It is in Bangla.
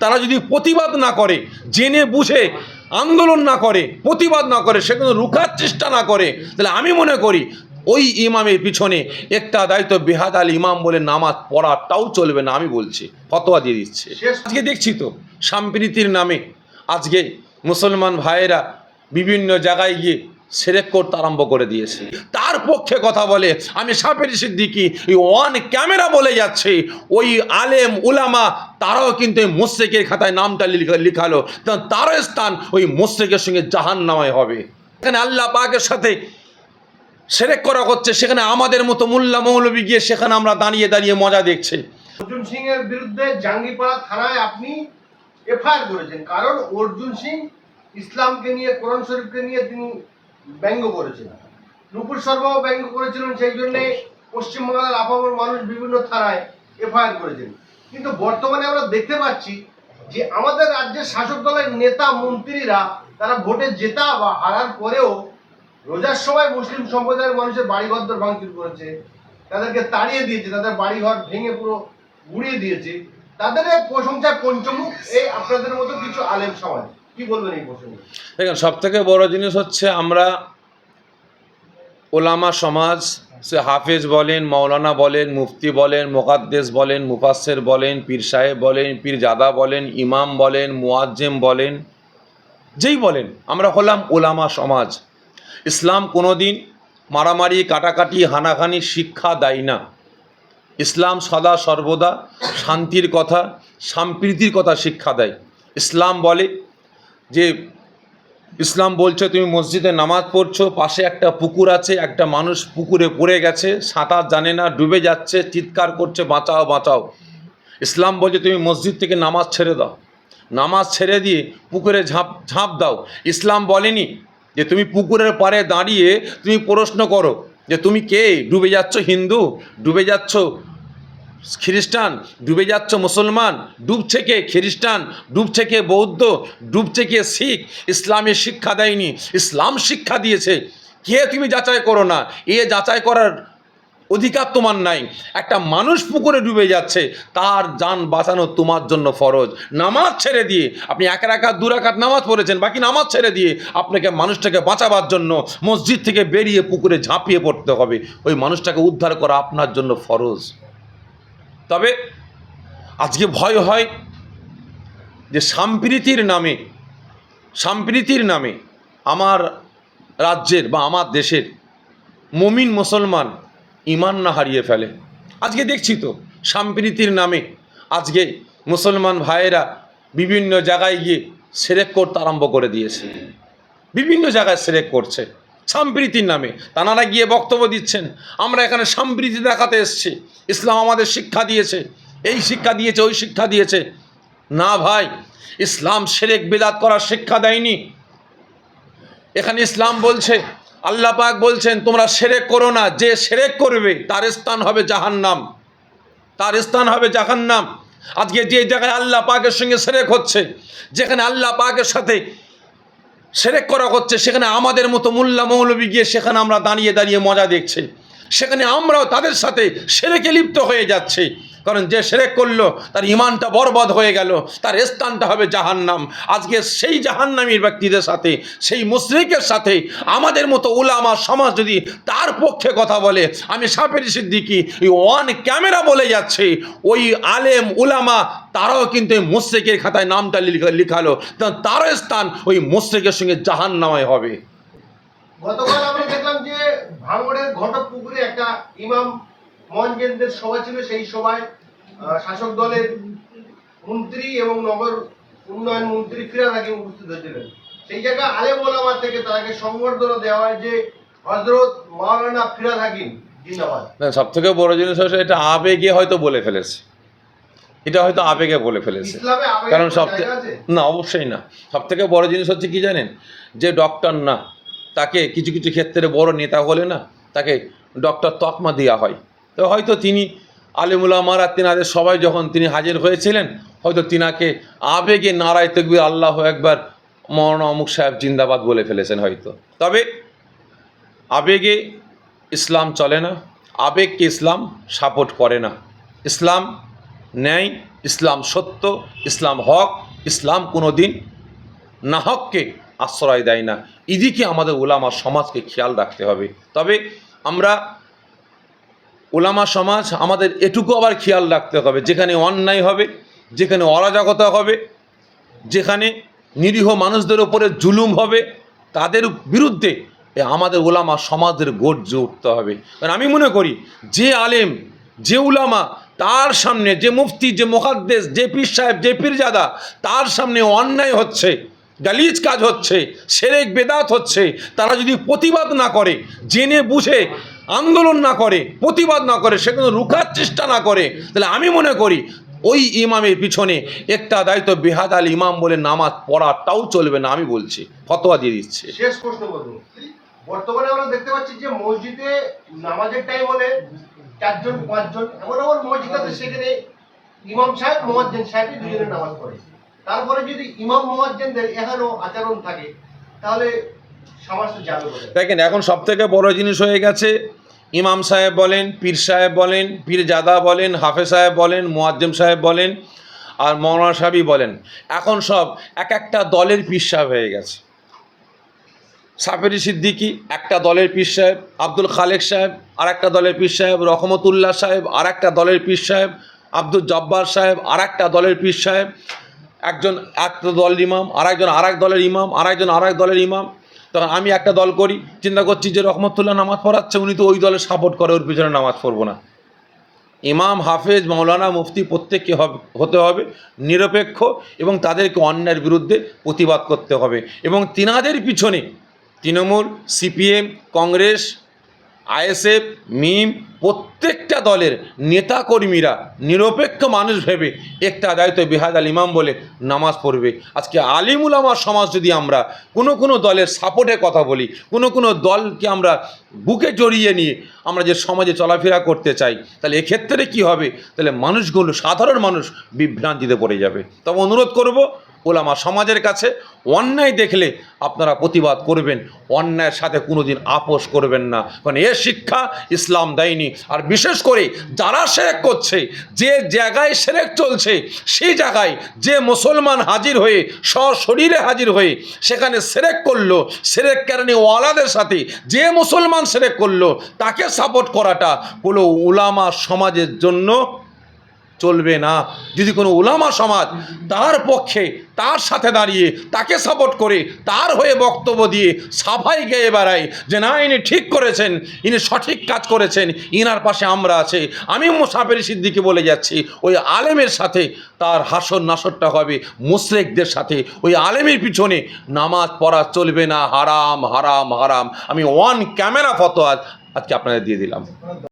তারা যদি প্রতিবাদ না করে, জেনে বুঝে, আন্দোলন না করে, প্রতিবাদ না করে সেগুলো রুখার চেষ্টা না করে, তাহলে আমি মনে করি ওই ইমামের পিছনে একটা দায়িত্ব বেহাদ আল ইমাম বলে নামাজ পড়াটাও চলবে না, আমি বলছি। ফতোয়া দিয়ে দিচ্ছে। আজকে দেখছি তো, সম্প্রীতির নামে আজকে মুসলমান ভাইয়েরা বিভিন্ন জায়গায় গিয়ে সেরেক করতে আরম্ভ করে দিয়েছে। তার পক্ষে কথা বলে, আমি সাপের সিদ্দিকি ওয়ান ক্যামেরা বলে যাচ্ছে। ওই আলেম উলামা, তারাও কিন্তু এই মোস্তেকের খাতায় নামটা লিখা- লিখালো। তারও স্থান ওই মোস্তেকের সঙ্গে জাহান নামায় হবে। এখানে আল্লাহ পাকের সাথে সেরেক করা হচ্ছে, সেখানে আমাদের মতো মোল্লা মৌলবী গিয়ে সেখানে আমরা দাঁড়িয়ে দাঁড়িয়ে মজা দেখছি। অর্জুন সিং এর বিরুদ্ধে জাঙ্গিপাড়া থানায় আপনি এফআইআর করেছেন। কারণ অর্জুন সিং ইসলামকে নিয়ে, কোরআন শরীফকে নিয়ে তিনি ব্যঙ্গ করেছেন নুপুর শর্মাও ব্যঙ্গ করেছিলেন সেই জন্যে পশ্চিমবাংলার আপামর মানুষ বিভিন্ন থানায় এফআইআর করেছেন। কিন্তু বর্তমানে আমরা দেখতে পাচ্ছি যে আমাদের রাজ্যের শাসক দলের নেতা, মন্ত্রীরা তারা ভোটে জেতা বা হারার পরেও রোজার সময় মুসলিম সম্প্রদায়ের মানুষের বাড়িঘর ভাঙচুর করেছে, তাদেরকে তাড়িয়ে দিয়েছে, তাদের বাড়িঘর ভেঙে পুরো গুড়িয়ে দিয়েছে। তাদের প্রশংসায় পঞ্চমুখ, এই আপনাদের মতো কিছু আলেম সমাজ। দেখেন সব থেকে বড় জিনিস হচ্ছে আমরা ওলামা সমাজ, সে হাফেজ বলেন মৌলানা বলেন, মুফতি বলেন, মোকাদ্দেস বলেন মুফাসের বলেন, পীর সাহেব বলেন, পীর জাদা বলেন, ইমাম বলেন, মুয়াজ্জেম বলেন, যেই বলেন, আমরা হলাম ওলামা সমাজ। ইসলাম কোনোদিন মারামারি, কাটাকাটি, হানাহানি, শিক্ষা দেয় না। ইসলাম সদা সর্বদা শান্তির কথা, সম্প্রীতির কথা শিক্ষা দেয়। ইসলাম বলে যে ইসলাম বলছে, তুমি মসজিদে নামাজ পড়ছো, পাশে একটা পুকুর আছে, একটা মানুষ পুকুরে পড়ে গেছে, সাঁতার জানে না, ডুবে যাচ্ছে, চিৎকার করছে, বাঁচাও বাঁচাও। ইসলাম বলছে, তুমি মসজিদ থেকে নামাজ ছেড়ে দাও। নামাজ ছেড়ে দিয়ে পুকুরে ঝাঁপ ঝাঁপ দাও। ইসলাম বলেনি যে, তুমি পুকুরের পাড়ে দাঁড়িয়ে তুমি প্রশ্ন করো যে, তুমি কে? ডুবে যাচ্ছ হিন্দু? ডুবে যাচ্ছ খ্রিস্টান, ডুবে যাচ্ছ মুসলমান ডুবছে কে খ্রিস্টান ডুবছে কে বৌদ্ধ ডুবছে কে শিখ ইসলামের শিক্ষা দেয়নি, ইসলাম শিক্ষা দিয়েছে। কে তুমি যাচাই করো না? এ যাচাই করার অধিকার তোমার নাই। একটা মানুষ পুকুরে ডুবে যাচ্ছে, তার যান বাঁচানো তোমার জন্য ফরজ। নামাজ ছেড়ে দিয়ে, আপনি এক রাকাত, দু রাকাত নামাজ পড়েছেন, বাকি নামাজ ছেড়ে দিয়ে আপনাকে মানুষটাকে বাঁচাবার জন্য মসজিদ থেকে বেরিয়ে পুকুরে ঝাঁপিয়ে পড়তে হবে। ওই মানুষটাকে উদ্ধার করা আপনার জন্য ফরজ। তবে আজকে ভয় হয় যে সাম্প্রীতির নামে সাম্প্রীতির নামে আমার রাজ্যের বা আমার দেশের মমিন মুসলমান ইমান না হারিয়ে ফেলে। আজকে দেখছি তো সাম্প্রীতির নামে আজকে মুসলমান ভাইয়েরা বিভিন্ন জায়গায় গিয়ে সেরেক করতে আরম্ভ করে দিয়েছে। বিভিন্ন জায়গায় সেরেক করছে। সম্প্রীতির নামে। তানারা গিয়ে বক্তব্য দিচ্ছেন, আমরা এখানে সম্প্রীতি দেখাতে এসেছি। ইসলাম আমাদের শিক্ষা দিয়েছে। এই শিক্ষা দিয়েছে, ওই শিক্ষা দিয়েছে। না ভাই, ইসলাম সেরেক বেদাত করার শিক্ষা দেয়নি। এখানে ইসলাম বলছে, আল্লাহ পাক বলছেন, তোমরা সেরেক করো না, যে সেরেক করবে, তার স্থান হবে জাহান্নাম। তার স্থান হবে জাহান্নাম। আজকে যে জায়গায় আল্লাহ পাকের সঙ্গে সেরেক হচ্ছে, যেখানে আল্লাহ পাকের সাথে সেরেক করা হচ্ছে, সেখানে আমাদের মতো মোল্লা মৌলবি গিয়ে সেখানে আমরা দাঁড়িয়ে দাঁড়িয়ে মজা দেখছে। সেখানে আমরাও তাদের সাথে সেরেকে লিপ্ত হয়ে যাচ্ছি। কারণ যে সেরেক করল, তার ইমানটা বরবাদ হয়ে গেল, তার স্থানটা হবে জাহান্নাম। আজকে সেই জাহান্নামীর ব্যক্তিদের সাথে, সেই মুশরিকের সাথে আমাদের মতো উলামা সমাজ যদি তার পক্ষে কথা বলে, আমি সাপের সিদ্দিকি ওই ওয়ান ক্যামেরা বলে যাচ্ছে, ওই আলেম উলামা, তারাও কিন্তু এই মুশরিকের খাতায় নামটা লিখা- লিখালো। তারও স্থান ওই মুশরিকের সঙ্গে জাহান্নামায় হবে। গতকাল দেখলাম যে ভাঙড়ের ঘটক পুকুরে একটা ইমাম মঞ্জেনদের সভা ছিল, সেই সভায় শাসক দলের মন্ত্রী এবং নগর উন্নয়ন মন্ত্রী ফিরাদ হাকিম উপস্থিত হয়েছিলেন। সেই জায়গায় আলেম ওলামা থেকে তাকে সংবর্ধনা দেওয়া হয় যে হজরত মাওলানা ফিরাদ হাকিম জিন্দাবাদ। সব থেকে বড় জিনিস হচ্ছে এটা আবেগে হয়তো বলে ফেলেছে। এটা হয়তো আবেগে বলে ফেলেছে। কারণ সব না অবশ্যই না। সব থেকে বড় জিনিস হচ্ছে কি জানেন? যে ডক্টর না তাকে কিছু কিছু ক্ষেত্রে বড় নেতা হলে না তাকে ডক্টর তকমা দেওয়া হয়। তো হয়তো তিনি আলিমুল্লামারা তিনাদের সবাই যখন তিনি হাজির হয়েছিলেন, হয়তো তিনাকে আবেগে নারায় তকবির আল্লাহ একবার মৌলানা অমুক সাহেব জিন্দাবাদ বলে ফেলেছেন হয়তো। তবে আবেগে ইসলাম চলে না, আবেগকে ইসলাম সাপোর্ট করে না। ইসলাম ন্যায়, ইসলাম সত্য, ইসলাম হক, ইসলাম কোনো দিন নাহককে আশ্রয় দেয় না। এদিকে আমাদের ওলামা সমাজকে খেয়াল রাখতে হবে। তবে আমরা ওলামা সমাজ, আমাদের এটুকু আবার খেয়াল রাখতে হবে। যেখানে অন্যায় হবে, যেখানে অরাজকতা হবে, যেখানে নিরীহ মানুষদের ওপরে জুলুম হবে, তাদের বিরুদ্ধে আমাদের ওলামা সমাজের গর্জে উঠতে হবে। কারণ আমি মনে করি, যে আলেম, যে উলামা, তার সামনে যে মুফতি, যে মোকাদ্দেস যে পীর সাহেব, যে পীরজাদা, তার সামনে অন্যায় হচ্ছে, গালিজ কাজ হচ্ছে, সেরেক বেদাত হচ্ছে, তারা যদি প্রতিবাদ না করে, জেনে বুঝে আন্দোলন না করে প্রতিবাদ না করে সেখানে রুখার চেষ্টা না করে তাহলে আমি মনে করি ওই ইমামের পিছনে একটা দায়িত্ব বেহাদ আল ইমাম বলে নামাজ পড়াটাও চলবে না আমি বলছি ফতোয়া দিয়ে দিচ্ছে। শেষ প্রশ্ন বর্তমানে আমরা দেখতে পাচ্ছি যে মসজিদে নামাজের টাইম হলে চারজন পাঁচজন এমন এমন মসজিদ আছে সেখানে ইমাম সাহেব মোয়াজ্জেন সাহেবই দুজনে নামাজ পড়ে। তারপরে যদি ইমাম মোয়াজ্জেনদের আচরণ থাকে তাহলে যাবে দেখেন এখন সব থেকে বড় জিনিস হয়ে গেছে ইমাম সাহেব বলেন, পীর সাহেব বলেন পীর জাদা বলেন হাফে সাহেব বলেন, মোয়াজ্জেম সাহেব বলেন আর মৌলানা সাহেবই বলেন। এখন সব এক একটা দলের পীর সাহেব হয়ে গেছে। সাফেরি সিদ্দিকি একটা দলের পীর সাহেব, আব্দুল খালেক সাহেব আর একটা দলের পীর সাহেব, রহমতুল্লাহ সাহেব আর একটা দলের পীর সাহেব, আব্দুল জব্বার সাহেব আর একটা দলের পীর সাহেব, একজন একটা দলের ইমাম আর একজন আর এক দলের ইমাম আর একজন আর এক দলের ইমাম। তখন আমি একটা দল করি, চিন্তা করছি যে রহমতুল্লাহ নামাজ পড়াচ্ছে, উনি তো ওই দলে সাপোর্ট করে, ওর পিছনে নামাজ পড়ব না। ইমাম, হাফেজ মৌলানা মুফতি প্রত্যেককে হতে হবে নিরপেক্ষ এবং তাদেরকে অন্যায়ের বিরুদ্ধে প্রতিবাদ করতে হবে। এবং তিনাদের পিছনে তৃণমূল, সিপিএম, কংগ্রেস আইএসএফ, মিম, প্রত্যেকটা দলের নেতাকর্মীরা নিরপেক্ষ মানুষ ভেবে একটা দায়িত্ব বেহাদ আল ইমাম বলে নামাজ পড়বে। আজকে আলিমুল আমার সমাজ যদি আমরা কোনো কোনো দলের সাপোর্টে কথা বলি, কোনো কোনো দলকে আমরা বুকে জড়িয়ে নিয়ে আমরা যে সমাজে চলাফেরা করতে চাই, তাহলে এক্ষেত্রে কি হবে? তাহলে মানুষগুলো, সাধারণ মানুষ বিভ্রান্তিতে পড়ে যাবে। তবে অনুরোধ করব ওলামা সমাজের কাছে অন্যায় দেখলে আপনারা প্রতিবাদ করবেন, অন্যায়ের সাথে কোনোদিন আপোষ করবেন না। কারণ এ শিক্ষা ইসলাম দেয়নি। আর বিশেষ করে যারা সেরেক করছে, যে জায়গায় সেরেক চলছে, সেই জায়গায় যে মুসলমান হাজির হয়ে, সশরীরে হাজির হয়ে সেখানে সেরেক করল, সেরেক কারণে ওয়ালাদের সাথে যে মুসলমান সেরেক করল, তাকে সাপোর্ট করাটা হলো উলামা সমাজের জন্য চলবে না। যদি কোনো ওলামা সমাজ তার পক্ষে, তার সাথে দাঁড়িয়ে, তাকে সাপোর্ট করে, তার হয়ে বক্তব্য দিয়ে সাফাই গেয়ে বেড়ায় যে না, ইনি ঠিক করেছেন, ইনি সঠিক কাজ করেছেন, ইনার পাশে আমরা আছে। আমি মুসাফের সিদ্দিকে বলে যাচ্ছি, ওই আলেমের সাথে তার হাসর নাসরটা হবে মুশরেকদের সাথে। ওই আলেমের পিছনে নামাজ পড়া চলবে না, হারাম হারাম হারাম। আমি ওয়ান ক্যামেরা ফটো আজ আজকে আপনাদের দিয়ে দিলাম।